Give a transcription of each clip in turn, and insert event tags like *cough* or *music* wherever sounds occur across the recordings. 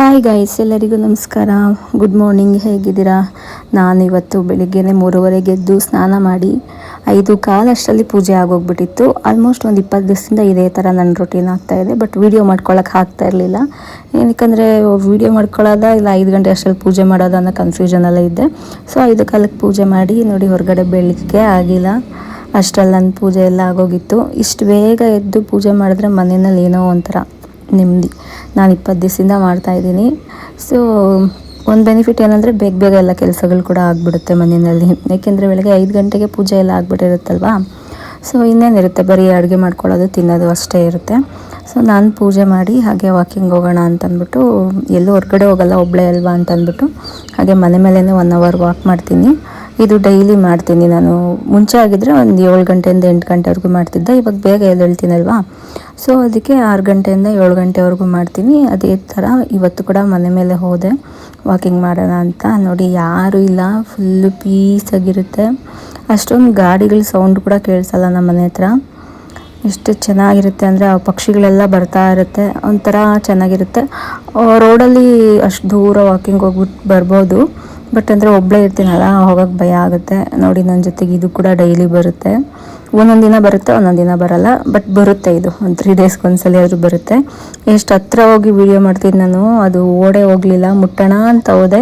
Hi guys ಎಲ್ಲರಿಗೂ ನಮಸ್ಕಾರ. Good morning ಹೇಗಿದ್ದೀರಾ? ನಾನು ಇವತ್ತು ಬೆಳಿಗ್ಗೆನೆ ಮೂರುವರೆಗೆ ಎದ್ದು ಸ್ನಾನ ಮಾಡಿ ಐದು ಕಾಲಷ್ಟರಲ್ಲಿ ಪೂಜೆ ಆಗೋಗ್ಬಿಟ್ಟಿತ್ತು. ಆಲ್ಮೋಸ್ಟ್ ಒಂದು ಇಪ್ಪತ್ತು ದಿವಸದಿಂದ ಇದೇ ಥರ ನನ್ನ ರೊಟೀನ್ ಆಗ್ತಾ ಇದೆ ಬಟ್ ವೀಡಿಯೋ ಮಾಡ್ಕೊಳ್ಳೋಕೆ ಆಗ್ತಾ ಇರಲಿಲ್ಲ. ಏನಕ್ಕಂದರೆ ವೀಡಿಯೋ ಮಾಡ್ಕೊಳ್ಳೋದ ಇಲ್ಲ ಐದು ಗಂಟೆ ಅಷ್ಟರಲ್ಲಿ ಪೂಜೆ ಮಾಡೋದ ಅನ್ನೋ ಕನ್ಫ್ಯೂಷನಲ್ಲೇ ಇದ್ದೆ. ಸೊ ಐದು ಕಾಲಕ್ಕೆ ಪೂಜೆ ಮಾಡಿ ನೋಡಿ ಹೊರಗಡೆ ಬೆಳಗ್ಗೆ ಆಗಿಲ್ಲ. ಅಷ್ಟರಲ್ಲಿ ನನ್ನ ಪೂಜೆ ಎಲ್ಲ ಆಗೋಗಿತ್ತು. ಇಷ್ಟು ಬೇಗ ಎದ್ದು ಪೂಜೆ ಮಾಡಿದ್ರೆ ಮನೆಯಲ್ಲಿ ಏನೋ ಒಂಥರ ನೆಮ್ಮದಿ ನಾನು ಇಪ್ಪತ್ತು ದಿವಸದಿಂದ ಮಾಡ್ತಾಯಿದ್ದೀನಿ ಸೊ ಒಂದು ಬೆನಿಫಿಟ್ ಏನಂದರೆ ಬೇಗ ಬೇಗ ಎಲ್ಲ ಕೆಲಸಗಳು ಕೂಡ ಆಗಿಬಿಡುತ್ತೆ ಮನೆಯಲ್ಲಿ. ಏಕೆಂದರೆ ಬೆಳಗ್ಗೆ ಐದು ಗಂಟೆಗೆ ಪೂಜೆ ಎಲ್ಲ ಆಗಿಬಿಟ್ಟಿರುತ್ತಲ್ವಾ? ಸೊ ಇನ್ನೇನಿರುತ್ತೆ? ಬರೀ ಅಡುಗೆ ಮಾಡ್ಕೊಳ್ಳೋದು, ತಿನ್ನೋದು ಅಷ್ಟೇ ಇರುತ್ತೆ. ಸೊ ನಾನು ಪೂಜೆ ಮಾಡಿ ಹಾಗೆ ವಾಕಿಂಗ್ ಹೋಗೋಣ ಅಂತಂದ್ಬಿಟ್ಟು, ಎಲ್ಲೂ ಹೊರಗಡೆ ಹೋಗಲ್ಲ ಒಬ್ಬಳೇ ಅಲ್ವಾ ಅಂತಂದ್ಬಿಟ್ಟು, ಹಾಗೆ ಮನೆ ಮೇಲೇ ಒನ್ ಅವರ್ ವಾಕ್ ಮಾಡ್ತೀನಿ. ಇದು ಡೈಲಿ ಮಾಡ್ತೀನಿ ನಾನು. ಮುಂಚೆ ಆಗಿದ್ದರೆ ಒಂದು ಏಳು ಗಂಟೆಯಿಂದ ಎಂಟು ಗಂಟೆವರೆಗೂ ಮಾಡ್ತಿದ್ದೆ, ಇವಾಗ ಬೇಗ ಎದ್ದೇಳ್ತೀನಲ್ವಾ? ಸೊ ಅದಕ್ಕೆ ಆರು ಗಂಟೆಯಿಂದ ಏಳು ಗಂಟೆವರೆಗೂ ಮಾಡ್ತೀನಿ. ಅದೇ ಥರ ಇವತ್ತು ಕೂಡ ಮನೆ ಮೇಲೆ ಹೋದೆ. ವಾಕಿಂಗ್ ಮಾಡೋಣ ಅಂತ. ನೋಡಿ, ಯಾರೂ ಇಲ್ಲ. ಫುಲ್ಲು ಪೀಸಾಗಿರುತ್ತೆ ಅಷ್ಟೊಂದು ಗಾಡಿಗಳ ಸೌಂಡ್ ಕೂಡ ಕೇಳಿಸಲ್ಲ ನಮ್ಮ ಮನೆ ಹತ್ರ. ಎಷ್ಟು ಚೆನ್ನಾಗಿರುತ್ತೆ ಅಂದರೆ ಆ ಪಕ್ಷಿಗಳೆಲ್ಲ ಬರ್ತಾ ಇರುತ್ತೆ. ಒಂಥರ ಚೆನ್ನಾಗಿರುತ್ತೆ. ರೋಡಲ್ಲಿ ಅಷ್ಟು ದೂರ ವಾಕಿಂಗ್ ಹೋಗ್ಬಿಟ್ಟು ಬರ್ಬೋದು. ಬಟ್ ಅಂದರೆ ಒಬ್ಬಳೇ ಇರ್ತೀನಲ್ಲ ಹೋಗೋಕ್ಕೆ ಭಯ ಆಗುತ್ತೆ. ನೋಡಿ ನನ್ನ ಜೊತೆಗೆ ಇದು ಕೂಡ ಡೈಲಿ ಬರುತ್ತೆ. ಒಂದೊಂದು ದಿನ ಬರುತ್ತೆ, ಒಂದೊಂದು ದಿನ ಬರಲ್ಲ. ಬಟ್ ಬರುತ್ತೆ ಇದು. ಒಂದು ತ್ರೀ ಡೇಸ್ಗೆ ಒಂದ್ಸಲ ಆದರೂ ಬರುತ್ತೆ. ಎಷ್ಟು ಹತ್ರ ಹೋಗಿ ವೀಡಿಯೋ ಮಾಡ್ತಿದ್ದು ನಾನು, ಅದು ಓಡೇ ಹೋಗಲಿಲ್ಲ. ಮುಟ್ಟೋಣ ಅಂತ ಹೋದೆ.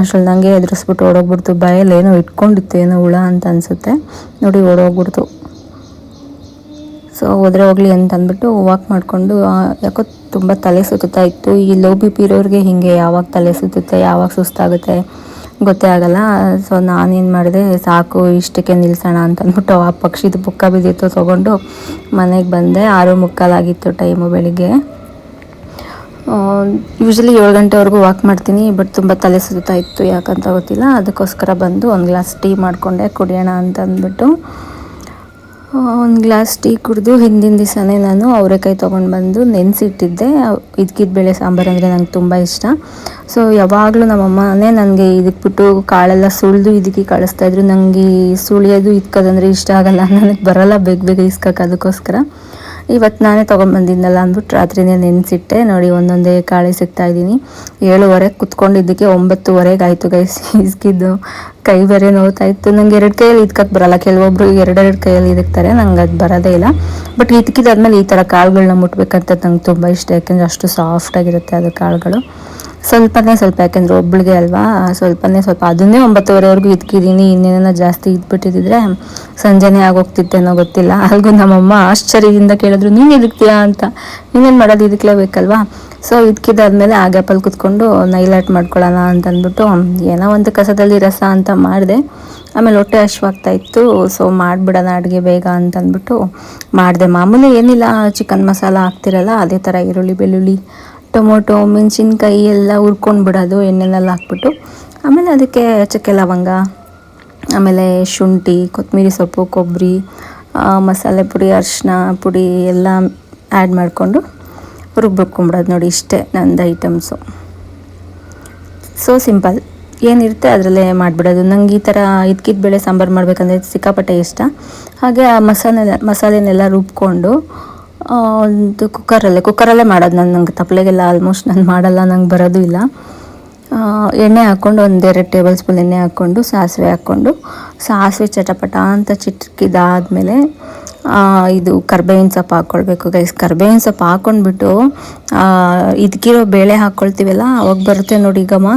ಅಷ್ಟರಲ್ಲಿ ನನಗೆ ಎದುರಿಸ್ಬಿಟ್ಟು ಓಡೋಗ್ಬಿಡ್ತು. ಬಾಯಲ್ಲಿ ಏನೋ ಇಟ್ಕೊಂಡಿತ್ತು, ಏನೋ ಹುಳ ಅಂತ ಅನಿಸುತ್ತೆ. ನೋಡಿ, ಓಡೋಗ್ಬಿಡ್ತು. ಸೊ ಹೋದ್ರೆ ಹೋಗ್ಲಿ ಅಂತ ಅಂದ್ಬಿಟ್ಟು ವಾಕ್ ಮಾಡಿಕೊಂಡು ಯಾಕೋ ತುಂಬ ತಲೆ ಸುತ್ತಾ ಇತ್ತು. ಈ ಲೋ ಬಿ ಪಿ ಇರೋರಿಗೆ ಹಿಂಗೆ ಯಾವಾಗ ತಲೆ ಸುತ್ತುತ್ತೆ, ಯಾವಾಗ ಸುಸ್ತಾಗುತ್ತೆ? ಗೊತ್ತೇ ಆಗಲ್ಲ. ಸೊ ನಾನೇನು ಮಾಡಿದೆ, ಸಾಕು, ಇಷ್ಟಕ್ಕೆ ನಿಲ್ಸೋಣ ಅಂತ ಅಂದ್ಬಿಟ್ಟು ಆ ಪಕ್ಷಿದು ಪುಕ್ಕ ಬಿದ್ದಿತ್ತು. ತೊಗೊಂಡು ಮನೆಗೆ ಬಂದೆ. ಆರು ಮುಕ್ಕಾಲಾಗಿತ್ತು ಟೈಮು ಬೆಳಿಗ್ಗೆ. ಯೂಶ್ವಲಿ ಏಳು ಗಂಟೆವರೆಗೂ ವಾಕ್ ಮಾಡ್ತೀನಿ ಬಟ್ ತುಂಬ ತಲೆ ಸುತ್ತಾ ಇತ್ತು ಯಾಕಂತ ಗೊತ್ತಿಲ್ಲ. ಅದಕ್ಕೋಸ್ಕರ ಬಂದು ಒಂದು ಗ್ಲಾಸ್ ಟೀ ಮಾಡಿಕೊಂಡೆ, ಕುಡಿಯೋಣ ಅಂತ ಅಂದ್ಬಿಟ್ಟು ಒಂದು ಗ್ಲಾಸ್ ಟೀ ಕುಡಿದು ಹಿಂದಿನ ದಿವಸನೇ ನಾನು ಅವರೆಕಾಯಿ ತೊಗೊಂಡು ಬಂದು ನೆನೆಸಿಟ್ಟಿದ್ದೆ. ಇದಕ್ಕಿದ ಬೇಳೆ ಸಾಂಬಾರು ಅಂದರೆ ನಂಗೆ ತುಂಬ ಇಷ್ಟ. ಸೊ ಯಾವಾಗಲೂ ನಮ್ಮಮ್ಮನೇ ನನಗೆ ಇದಕ್ಕೆ ಬಿಟ್ಟು ಕಾಳೆಲ್ಲ ಸುಳಿದು ಇದಕ್ಕೆ ಕಳಿಸ್ತಾಯಿದ್ರು ನನಗೆ ಸುಳಿಯೋದು ಇದ್ಕೋದಂದ್ರೆ ಇಷ್ಟ ಆಗಲ್ಲ. *laughs* ನನಗೆ ಬರಲ್ಲ ಬೇಗ ಬೇಗ ಇಸ್ಕಕ್ಕೆ ಅದಕ್ಕೋಸ್ಕರ. ಇವತ್ತು ನಾನೇ ತೊಗೊಂಬಂದಿದ್ದಲ್ಲ ಅಂದ್ಬಿಟ್ಟು ರಾತ್ರಿನೇ ನೆನೆಸಿಟ್ಟೆ. ನೋಡಿ, ಒಂದೊಂದೇ ಕಾಳೆ ಸಿಗ್ತಾ ಇದ್ದೀನಿ. ಏಳುವರೆಗೆ ಕುತ್ಕೊಂಡಿದ್ದಕ್ಕೆ ಒಂಬತ್ತುವರೆಗೆ ಆಯಿತು ಗೈಸ್ ಇಸ್ಕಿದ್ದು. ಕೈ ಬೇರೆ ನೋಡ್ತಾ ಇತ್ತು. ನಂಗೆ ಎರಡು ಕೈಯಲ್ಲಿ ಇದ್ಕಕ್ಕೆ ಬರಲ್ಲ. ಕೆಲವೊಬ್ರು ಎರಡೆರಡು ಕೈಯಲ್ಲಿ ಇದಕ್ತಾರೆ. ನಂಗೆ ಅದು ಬರೋದೇ ಇಲ್ಲ. ಬಟ್ ಇದ್ಕಿದಾದ್ಮೇಲೆ ಈ ಥರ ಕಾಳುಗಳನ್ನ ಮುಟ್ಬೇಕಂತ ನಂಗೆ ತುಂಬ ಇಷ್ಟ. ಯಾಕೆಂದರೆ ಅಷ್ಟು ಸಾಫ್ಟಾಗಿರುತ್ತೆ ಅದು ಕಾಳುಗಳು. ಸ್ವಲ್ಪನೇ ಸ್ವಲ್ಪ, ಯಾಕೆಂದರೆ ಒಬ್ಬಳಿಗೆ ಅಲ್ವಾ, ಸ್ವಲ್ಪನೇ ಸ್ವಲ್ಪ. ಅದನ್ನೇ ಒಂಬತ್ತುವರೆವರೆಗೂ ಇದ್ಕಿದ್ದೀನಿ ಇನ್ನೇನೋ ಜಾಸ್ತಿ ಇದ್ಬಿಟ್ಟಿದ್ರೆ ಸಂಜೆನೇ ಆಗೋಗ್ತಿತ್ತೇನೋ ಗೊತ್ತಿಲ್ಲ. ಅಲ್ಗೂ ನಮ್ಮಮ್ಮ ಆಶ್ಚರ್ಯದಿಂದ ಕೇಳಿದ್ರು, ನೀನು ಇದಕ್ತೀಯಾ ಅಂತ. ನೀನೇನು ಮಾಡೋದು? ಇದಕ್ಲೇಬೇಕಲ್ವಾ ಸೊ ಇದ್ಕಿದಾದ್ಮೇಲೆ ಆ ಗ್ಯಾಪಲ್ಲಿ ಕುತ್ಕೊಂಡು, ನೈಲಾಟ್ ಮಾಡ್ಕೊಳ್ಳೋಣ ಅಂತಂದ್ಬಿಟ್ಟು, ಏನೋ ಒಂದು ಕಸದಲ್ಲಿ ರಸ ಅಂತ ಮಾಡಿದೆ. ಆಮೇಲೆ ಹೊಟ್ಟೆ ಹಶ್ವಾಗ್ತಾ ಇತ್ತು ಸೊ ಮಾಡಿಬಿಡೋಣ ಅಡುಗೆ ಬೇಗ ಅಂತಂದ್ಬಿಟ್ಟು ಮಾಡಿದೆ. ಮಾಮೂಲಿ ಏನಿಲ್ಲ ಚಿಕನ್ ಮಸಾಲ ಹಾಕ್ತಿರಲ್ಲ, ಅದೇ ಥರ ಈರುಳ್ಳಿ, ಬೆಳ್ಳುಳ್ಳಿ, ಟೊಮೊಟೊ, ಮೆಣಸಿನ್ಕಾಯಿ ಎಲ್ಲ ಹುರ್ಕೊಂಡು ಬಿಡೋದು ಎಣ್ಣೆನೆಲ್ಲ ಹಾಕ್ಬಿಟ್ಟು. ಆಮೇಲೆ ಅದಕ್ಕೆ ಚಕ್ಕೆ ಲವಂಗ, ಆಮೇಲೆ ಶುಂಠಿ ಕೊತ್ತಂಬರಿ ಸೊಪ್ಪು, ಕೊಬ್ಬರಿ ಮಸಾಲೆ ಪುಡಿ ಅರಿಶಿನ ಪುಡಿ ಎಲ್ಲ ಆ್ಯಡ್ ಮಾಡಿಕೊಂಡು ರುಬ್ಬಿಟ್ಕೊಂಬಿಡೋದು ನೋಡಿ ಇಷ್ಟೇ ನಂದು ಐಟಮ್ಸು. ಸೊ ಸಿಂಪಲ್ ಏನಿರುತ್ತೆ ಅದರಲ್ಲೇ ಮಾಡಿಬಿಡೋದು. ನಂಗೆ ಈ ಥರ ಇದ್ಕಿದ ಬೇಳೆ ಸಾಂಬಾರು ಮಾಡಬೇಕಂದ್ರೆ ಸಿಕ್ಕಾಪಟ್ಟೆ ಇಷ್ಟ. ಹಾಗೆ ಆ ಮಸಾಲೆ ಮಸಾಲೆನೆಲ್ಲ ರುಬ್ಕೊಂಡು ಒಂದು ಕುಕ್ಕರಲ್ಲೇ ಕುಕ್ಕರಲ್ಲೇ ಮಾಡೋದು ನಾನು. ನಂಗೆ ತಪ್ಪಲೆಗೆಲ್ಲ ಆಲ್ಮೋಸ್ಟ್ ನಾನು ಮಾಡಲ್ಲ, ನಂಗೆ ಬರೋದು ಇಲ್ಲ. ಎಣ್ಣೆ ಹಾಕ್ಕೊಂಡು ಒಂದೆರಡು ಟೇಬಲ್ ಸ್ಪೂನ್ ಎಣ್ಣೆ ಹಾಕ್ಕೊಂಡು, ಸಾಸಿವೆ ಹಾಕ್ಕೊಂಡು, ಸಾಸಿವೆ ಚಟಪಟ ಅಂತ ಚಿಟ್ಕಿದಾದ್ಮೇಲೆ ಇದು ಕರ್ಬೇವಿನ ಸೊಪ್ಪು ಹಾಕ್ಕೊಳ್ಬೇಕು ಗೈಸ್ ಕರ್ಬೇವಿನ ಸೊಪ್ಪು ಹಾಕ್ಕೊಂಡ್ಬಿಟ್ಟು ಇದಕ್ಕಿರೋ ಬೇಳೆ ಹಾಕ್ಕೊಳ್ತೀವಲ್ಲ ಅವಾಗ ಬರುತ್ತೆ ನೋಡಿ ಗಮ.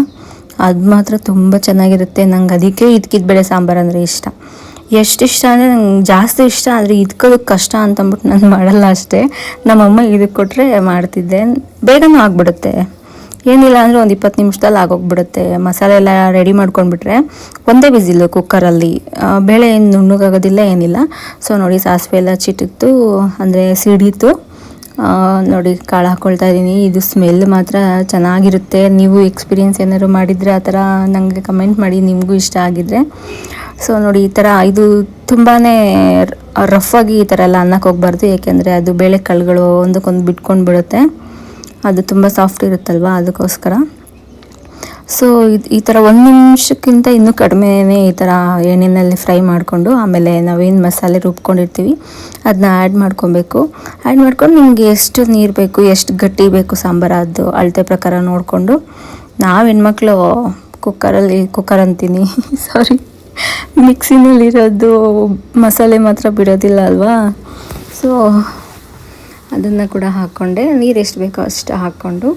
ಅದು ಮಾತ್ರ ತುಂಬ ಚೆನ್ನಾಗಿರುತ್ತೆ. ನಂಗೆ ಅದಕ್ಕೆ ಇದಕ್ಕಿದ ಬೇಳೆ ಸಾಂಬಾರು ಅಂದರೆ ಇಷ್ಟ. ಎಷ್ಟು ಇಷ್ಟ ಅಂದರೆ ನಂಗೆ ಜಾಸ್ತಿ ಇಷ್ಟ, ಆದರೆ ಇದ್ಕೋದಕ್ಕೆ ಕಷ್ಟ ಅಂತಂದ್ಬಿಟ್ಟು ನಾನು ಮಾಡಲ್ಲ ಅಷ್ಟೇ. ನಮ್ಮಮ್ಮ ಇದಕ್ಕೆ ಕೊಟ್ಟರೆ ಮಾಡ್ತಿದ್ದೆ. ಬೇಗನೂ ಆಗಿಬಿಡುತ್ತೆ. ಏನಿಲ್ಲ ಅಂದರೆ ಒಂದು ಇಪ್ಪತ್ತು ನಿಮಿಷದಲ್ಲಿ ಆಗೋಗ್ಬಿಡುತ್ತೆ. ಮಸಾಲೆ ಎಲ್ಲ ರೆಡಿ ಮಾಡ್ಕೊಂಡ್ಬಿಟ್ರೆ ಒಂದೇ ಬಿಸಿಲು ಕುಕ್ಕರಲ್ಲಿ ಬೇಳೆ ಏನು ನುಣ್ಣಗಾಗೋದಿಲ್ಲ, ಏನಿಲ್ಲ. ಸೊ ನೋಡಿ ಸಾಸಿವೆ ಎಲ್ಲ ಚಿಟ್ಟಿತ್ತು ಅಂದರೆ ಸಿಡಿತು ನೋಡಿ ಕಾಳು ಹಾಕ್ಕೊಳ್ತಾ ಇದ್ದೀನಿ ಇದು ಸ್ಮೆಲ್ ಮಾತ್ರ ಚೆನ್ನಾಗಿರುತ್ತೆ. ನೀವು ಎಕ್ಸ್ಪೀರಿಯೆನ್ಸ್ ಏನಾದರೂ ಮಾಡಿದರೆ ಆ ಥರ ನನಗೆ ಕಮೆಂಟ್ ಮಾಡಿ, ನಿಮಗೂ ಇಷ್ಟ ಆಗಿದ್ರೆ. ಸೊ ನೋಡಿ ಈ ಥರ ಇದು ತುಂಬಾ ರಫ್ ಆಗಿ ಈ ಥರ ಎಲ್ಲ ಅನ್ನಕ್ಕೆ ಹೋಗ್ಬಾರ್ದು. ಏಕೆಂದರೆ ಅದು ಬೇಳೆ ಕಾಳುಗಳು ಒಂದಕ್ಕೊಂದು ಬಿಟ್ಕೊಂಡು ಬಿಡುತ್ತೆ ಅದು ತುಂಬ ಸಾಫ್ಟ್ ಇರುತ್ತಲ್ವ ಅದಕ್ಕೋಸ್ಕರ. ಸೊ ಈ ಥರ ಒಂದು ನಿಮಿಷಕ್ಕಿಂತ ಇನ್ನೂ ಕಡಿಮೆನೇ ಈ ಥರ ಎಣ್ಣೆಯಲ್ಲಿ ಫ್ರೈ ಮಾಡಿಕೊಂಡು ಆಮೇಲೆ ನಾವೇನು ಮಸಾಲೆ ರುಬ್ಕೊಂಡಿರ್ತೀವಿ ಅದನ್ನ ಆ್ಯಡ್ ಮಾಡ್ಕೊಬೇಕು. ಆ್ಯಡ್ ಮಾಡ್ಕೊಂಡು ನಿಮಗೆ ಎಷ್ಟು ನೀರು ಬೇಕು, ಎಷ್ಟು ಗಟ್ಟಿ ಬೇಕು ಸಾಂಬಾರದ್ದು ಅಳತೆ ಪ್ರಕಾರ ನೋಡಿಕೊಂಡು. ನಾವು ಹೆಣ್ಮಕ್ಳು, ಕುಕ್ಕರಲ್ಲಿ, ಕುಕ್ಕರ್ ಅಂತೀನಿ *laughs* ಸಾರಿ ಮಿಕ್ಸಿನಲ್ಲಿರೋದು ಮಸಾಲೆ ಮಾತ್ರ ಬಿಡೋದಿಲ್ಲ ಅಲ್ವಾ? ಸೊ ಅದನ್ನು ಕೂಡ ಹಾಕ್ಕೊಂಡೆ ನೀರು ಎಷ್ಟು ಬೇಕೋ ಅಷ್ಟು ಹಾಕ್ಕೊಂಡು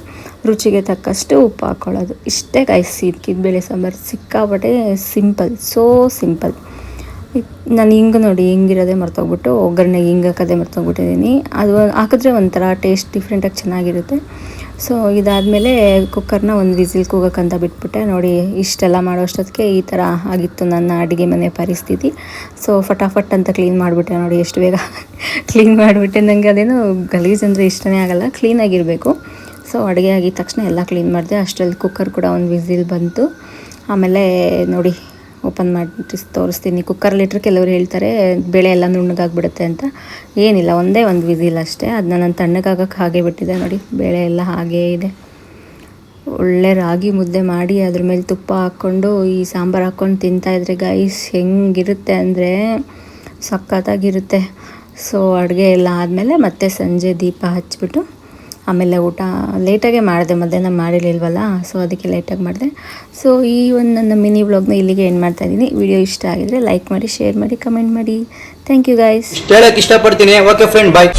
ರುಚಿಗೆ ತಕ್ಕಷ್ಟು ಉಪ್ಪು ಹಾಕ್ಕೊಳ್ಳೋದು ಇಷ್ಟೇ ಸಿಕ್ಕಿದ ಬೇಳೆ ಸಾಂಬಾರು ಸಿಕ್ಕಾಪಟ್ಟೆ ಸಿಂಪಲ್ ಸೋ ಸಿಂಪಲ್ ನಾನು ಹಿಂಗೆ ನೋಡಿ ಹಿಂಗಿರೋದೇ ಮರ್ತೋಗ್ಬಿಟ್ಟು, ಒಗ್ಗರಣೆಗೆ ಹಿಂಗೆ ಹಾಕೋದೇ ಮರ್ತೋಗ್ಬಿಟ್ಟಿದ್ದೀನಿ ಅದು ಹಾಕಿದ್ರೆ ಒಂಥರ ಟೇಸ್ಟ್ ಡಿಫ್ರೆಂಟಾಗಿ ಚೆನ್ನಾಗಿರುತ್ತೆ. ಸೊ ಇದಾದಮೇಲೆ ಕುಕ್ಕರ್ನ ಒಂದು ವಿಸಿಲ್ ಕೂಗಕ್ಕಂತ ಬಿಟ್ಬಿಟ್ಟೆ. ನೋಡಿ, ಇಷ್ಟೆಲ್ಲ ಮಾಡೋಷ್ಟೊತ್ತಿಗೆ ಈ ಥರ ಆಗಿತ್ತು ನನ್ನ ಅಡುಗೆ ಮನೆ ಪರಿಸ್ಥಿತಿ. ಸೊ ಫಟಾಫಟ್ ಅಂತ ಕ್ಲೀನ್ ಮಾಡಿಬಿಟ್ಟೆ. ನೋಡಿ, ಎಷ್ಟು ಬೇಗ *laughs* ಕ್ಲೀನ್ ಮಾಡಿಬಿಟ್ಟೆ. ನನಗೆ ಅದೇನು ಗಲೀಜು ಅಂದರೆ ಇಷ್ಟನೇ ಆಗಲ್ಲ. ಕ್ಲೀನಾಗಿರಬೇಕು ಸೊ ಅಡುಗೆ ಆಗಿದ ತಕ್ಷಣ ಎಲ್ಲ ಕ್ಲೀನ್ ಮಾಡಿದೆ. ಅಷ್ಟರಲ್ಲಿ ಕುಕ್ಕರ್ ಕೂಡ ಒಂದು ವಿಸಿಲ್ ಬಂತು. ಆಮೇಲೆ ನೋಡಿ ಓಪನ್ ಮಾಡಿ ತೋರಿಸ್ತೀನಿ. ಕುಕ್ಕರಲ್ಲಿ ಇಟ್ಟರೆ ಕೆಲವರು ಹೇಳ್ತಾರೆ, ಬೇಳೆ ಎಲ್ಲ ನುಣ್ಣಗಾಗ್ಬಿಡುತ್ತೆ ಅಂತ. ಏನಿಲ್ಲ, ಒಂದೇ ಒಂದು ವಿಸಿಲ್ ಅಷ್ಟೇ. ಅದನ್ನ ನಾನು ತಣ್ಣಗಾಗಕ್ಕೆ ಹಾಗೆ ಬಿಟ್ಟಿದ್ದೆ ನೋಡಿ, ಬೇಳೆ ಎಲ್ಲ ಹಾಗೇ ಇದೆ. ಒಳ್ಳೆ ರಾಗಿ ಮುದ್ದೆ ಮಾಡಿ ಅದ್ರ ಮೇಲೆ ತುಪ್ಪ ಹಾಕ್ಕೊಂಡು, ಈ ಸಾಂಬಾರು ಹಾಕ್ಕೊಂಡು ತಿಂತಾಯಿದ್ರೆ ಗೈಸ್ ಹೆಂಗಿರುತ್ತೆ ಅಂದರೆ ಸಖತ್ತಾಗಿರುತ್ತೆ. ಸೊ ಅಡುಗೆ ಎಲ್ಲ ಆದಮೇಲೆ ಮತ್ತೆ ಸಂಜೆ ದೀಪ ಹಚ್ಬಿಟ್ಟು ಆಮೇಲೆ ಊಟ ಲೇಟಾಗೆ ಮಾಡಿದೆ, ಮಧ್ಯಾಹ್ನ ಮಾಡಿರಲಿಲ್ವಲ್ಲ ಸೊ ಅದಕ್ಕೆ ಲೇಟಾಗಿ ಮಾಡಿದೆ. ಸೊ ಈ ಒಂದು ನನ್ನ ಮಿನಿ ವ್ಲಾಗ್ನ ಇಲ್ಲಿಗೆ ಏನು ಮಾಡ್ತಾ ಇದ್ದೀನಿ. ವಿಡಿಯೋ ಇಷ್ಟ ಆಗಿದ್ರೆ ಲೈಕ್ ಮಾಡಿ ಶೇರ್ ಮಾಡಿ ಕಮೆಂಟ್ ಮಾಡಿ. ಥ್ಯಾಂಕ್ ಯು ಗೈಸ್ ಹೇಳಕ್ಕೆ ಇಷ್ಟಪಡ್ತೀನಿ. Okay friend bye